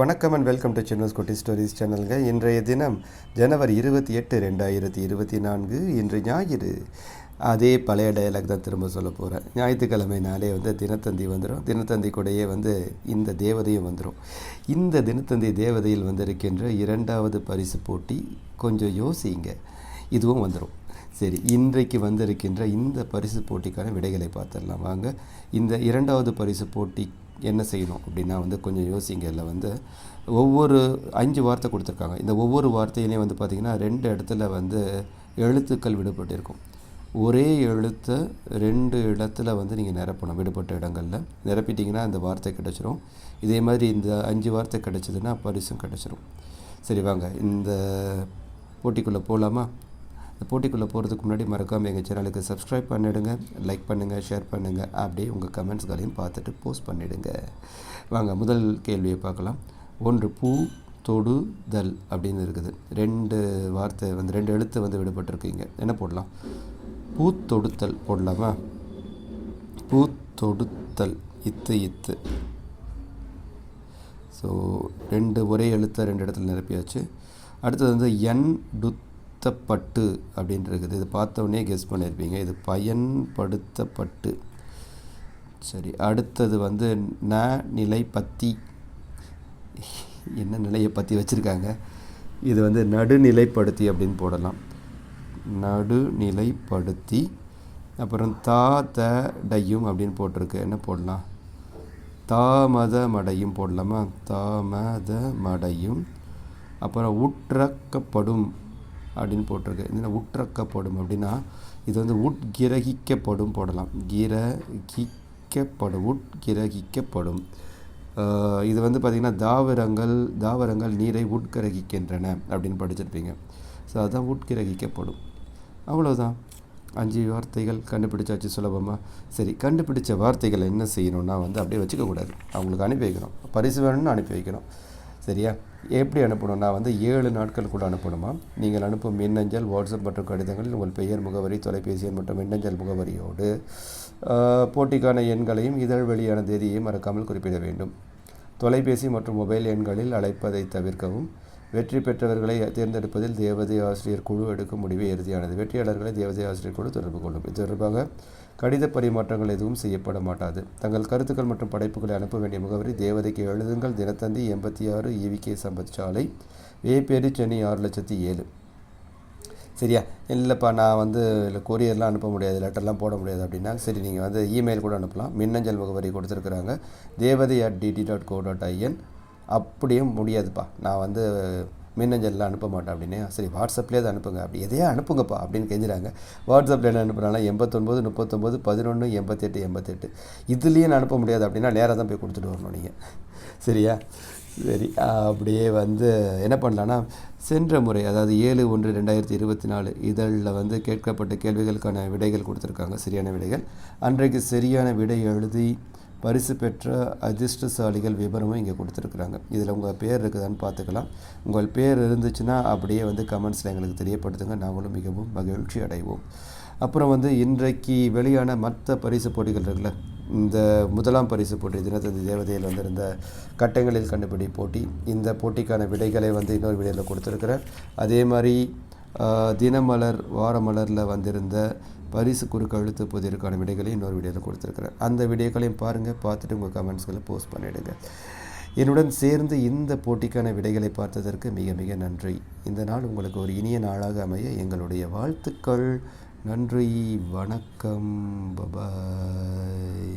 வணக்கம் and welcome to சின்னஸ் குட்டி stories சேனலுங்க இன்றைய தினம் ஜனவரி இருபத்தி எட்டு ரெண்டாயிரத்தி இருபத்தி நான்கு இன்று ஞாயிறு. அதே பழைய டயலாக் தான் திரும்ப சொல்ல போகிறேன் ஞாயிற்றுக்கிழமை நாளே வந்து தினத்தந்தி வந்துடும் தினத்தந்தி கூடயே வந்து இந்த தேவதையும் வந்துடும் இந்த தினத்தந்தி தேவதையில் வந்திருக்கின்ற இரண்டாவது பரிசு போட்டி கொஞ்சம் யோசிங்க. இதுவும் வந்துடும் சரி இன்றைக்கு வந்திருக்கின்ற இந்த பரிசு போட்டிக்கான விடைகளை பார்த்துடலாம். வாங்க இந்த இரண்டாவது பரிசு போட்டி என்ன செய்யணும் அப்படின்னா வந்து கொஞ்சம் யோசிங்க இதில் வந்து ஒவ்வொரு அஞ்சு வார்த்தை கொடுத்துருக்காங்க. இந்த ஒவ்வொரு வார்த்தையிலையும் வந்து பார்த்திங்கன்னா ரெண்டு இடத்துல வந்து எழுத்துக்கள் விடுபட்டிருக்கும். ஒரே எழுத்தை ரெண்டு இடத்துல வந்து நீங்கள் நிரப்பணும் விடுபட்ட இடங்களில். நிரப்பிட்டிங்கன்னா அந்த வார்த்தை கிடச்சிரும். இதே மாதிரி இந்த அஞ்சு வார்த்தை கிடச்சிதுன்னா பரிசும் கிடச்சிரும். சரி வாங்க இந்த போட்டிக்குள்ளே போகலாமா இந்த போட்டிக்குள்ளே போகிறதுக்கு முன்னாடி மறக்காமல் எங்கள் சேனலுக்கு சப்ஸ்கிரைப் பண்ணிவிடுங்க லைக் பண்ணுங்கள் ஷேர் பண்ணுங்கள் அப்படியே உங்கள் கமெண்ட்ஸ்களையும் பார்த்துட்டு போஸ்ட் பண்ணிவிடுங்க வாங்க முதல் கேள்வியை பார்க்கலாம். ஒன்று பூ தொடுதல் அப்படின்னு இருக்குது. ரெண்டு வார்த்தை வந்து ரெண்டு எழுத்து வந்து விடுபட்டிருக்கீங்க. என்ன போடலாம்? பூத்தொடுத்தல் போடலாமா? பூத்தொடுத்தல் இத்து இத்து. ஸோ ரெண்டு ஒரே எழுத்தை ரெண்டு இடத்துல நிரப்பியாச்சு. அடுத்தது வந்து என் டுத் பயன்படுத்தப்பட்டு அப்படின்றது இது பார்த்தோன்னே கெஸ் பண்ணியிருப்பீங்க. இது பயன்படுத்தப்பட்டு. சரி அடுத்தது வந்து ந நிலை பத்தி. என்ன நிலையை பற்றி வச்சுருக்காங்க? இது வந்து நடுநிலைப்படுத்தி அப்படின்னு போடலாம். நடுநிலைப்படுத்தி. அப்புறம் தா த டையும் அப்படின்னு போட்டிருக்கு. என்ன போடலாம்? தாமத மடையும் போடலாமா? தாமத மடையும் அப்புறம் உற்றக்கப்படும் அப்படின்னு போட்டிருக்கு. இந்த உற்றக்கப்படும். அப்படின்னா இது வந்து உட்கிரகிக்கப்படும் போடலாம். கிரகிக்கப்படும் உட்கிரகிக்கப்படும். இது வந்து பார்த்திங்கன்னா தாவரங்கள் தாவரங்கள் நீரை உட்கிரகிக்கின்றன அப்படின்னு படிச்சிருப்பீங்க. ஸோ அதுதான் உட்கிரகிக்கப்படும். அவ்வளோதான் அஞ்சு வார்த்தைகள் கண்டுபிடிச்சாச்சு சுலபமாக சரி கண்டுபிடிச்ச வார்த்தைகளை என்ன செய்யணும்னா வந்து அப்படியே வச்சுக்கக்கூடாது. அவங்களுக்கு அனுப்பி வைக்கணும். பரிசு வேணும்னு அனுப்பி வைக்கணும். சரியா? எப்படி அனுப்பணும் நான் வந்து ஏழு நாட்கள் கூட அனுப்பணுமா? நீங்கள் அனுப்பும் மின்னஞ்சல் வாட்ஸ்அப் மற்றும் கடிதங்களில் உங்கள் பெயர் முகவரி தொலைபேசி எண் மற்றும் மின்னஞ்சல் முகவரியோடு போட்டிக்கான எண்களையும் இதழ் வெளியான தேதியையும் மறக்காமல் குறிப்பிட வேண்டும். தொலைபேசி மற்றும் மொபைல் எண்களில் அழைப்பதை தவிர்க்கவும். வெற்றி பெற்றவர்களை தேர்ந்தெடுப்பதில் தேவதை ஆசிரியர் குழு எடுக்கும் முடிவு இறுதியானது. வெற்றியாளர்களை தேவதை ஆசிரியர் குழு தொடர்பு கொள்ளும். இது தொடர்பாக கடித பரிமாற்றங்கள் எதுவும் செய்யப்பட மாட்டாது. தங்கள் கருத்துக்கள் மற்றும் படைப்புகளை அனுப்ப வேண்டிய முகவரி தேவதைக்கு எழுதுங்கள். தினத்தந்தி எண்பத்தி ஆறு இவிகே சம்பத் சாலை. வேப்பேரி சென்னை ஆறு லட்சத்தி ஏழு. சரியா? இல்லைப்பா நான் வந்து இல்லை கொரியர்லாம் அனுப்ப முடியாது லெட்டர்லாம் போட முடியாது அப்படின்னா சரி நீங்கள் வந்து இமெயில் கூட அனுப்பலாம். மின்னஞ்சல் முகவரி கொடுத்துருக்குறாங்க. தேவதை at DD dot co dot IN அப்படியும் முடியாதுப்பா. நான் வந்து மின்னஞ்சலில் அனுப்ப மாட்டேன் அப்படின்னு சரி வாட்ஸ்அப்லேயே தான் அனுப்புங்க. அப்படி எதையா அனுப்புங்கப்பா அப்படின்னு கெஞ்சுறாங்க. வாட்ஸ்அப்பில் என்ன அனுப்புனாலும் எண்பத்தொன்பது முப்பத்தொம்போது பதினொன்று எண்பத்தெட்டு எண்பத்தெட்டு. இதுலேயே நான் அனுப்ப முடியாது அப்படின்னா நேராக தான் போய் கொடுத்துட்டு வரணும் நீங்கள் சரியா? சரி அப்படியே வந்து என்ன பண்ணலான்னா சென்ற முறை அதாவது ஏழு ஒன்று ரெண்டாயிரத்தி இருபத்தி நாலு இதழில் வந்து கேட்கப்பட்ட கேள்விகளுக்கான விடைகள் கொடுத்துருக்காங்க. சரியான விடைகள். அன்றைக்கு சரியான விடை எழுதி பரிசு பெற்ற அதிர்ஷ்டசாலிகள் விவரமும் இங்கே கொடுத்துருக்குறாங்க. இதில் உங்கள் பேர் இருக்குதான்னு பார்த்துக்கலாம். உங்கள் பேர் இருந்துச்சுன்னா அப்படியே வந்து கமெண்ட்ஸில் எங்களுக்கு தெரியப்படுத்துங்க. நாங்களும் மிகவும் மகிழ்ச்சி அடைவோம். அப்புறம் வந்து இன்றைக்கு வெளியான மற்ற பரிசு போட்டிகள் இருக்குல்ல? இந்த முதலாம் பரிசு போட்டி தினத்தந்தி தேவதையில் வந்திருந்த கட்டங்களில் கண்டுபிடி போட்டி. இந்த போட்டிக்கான விடைகளை வந்து இன்னொரு வீடியோவில் கொடுத்துருக்குறேன். அதே மாதிரி தினமலர் வாரமலரில் வந்திருந்த பரிசு குறுக்கு அழுத்து புதிருக்கான விடைகளை இன்னொரு வீடியோவில் கொடுத்துருக்குறேன். அந்த வீடியோக்களையும் பாருங்கள் பார்த்துட்டு உங்கள் கமெண்ட்ஸ்களை போஸ்ட் பண்ணிவிடுங்க என்னுடன் சேர்ந்து இந்த போட்டிக்கான விடைகளை பார்த்ததற்கு மிக மிக நன்றி. இந்த நாள் உங்களுக்கு ஒரு இனிய நாளாக அமைய எங்களுடைய வாழ்த்துக்கள். நன்றி வணக்கம் பபாய்.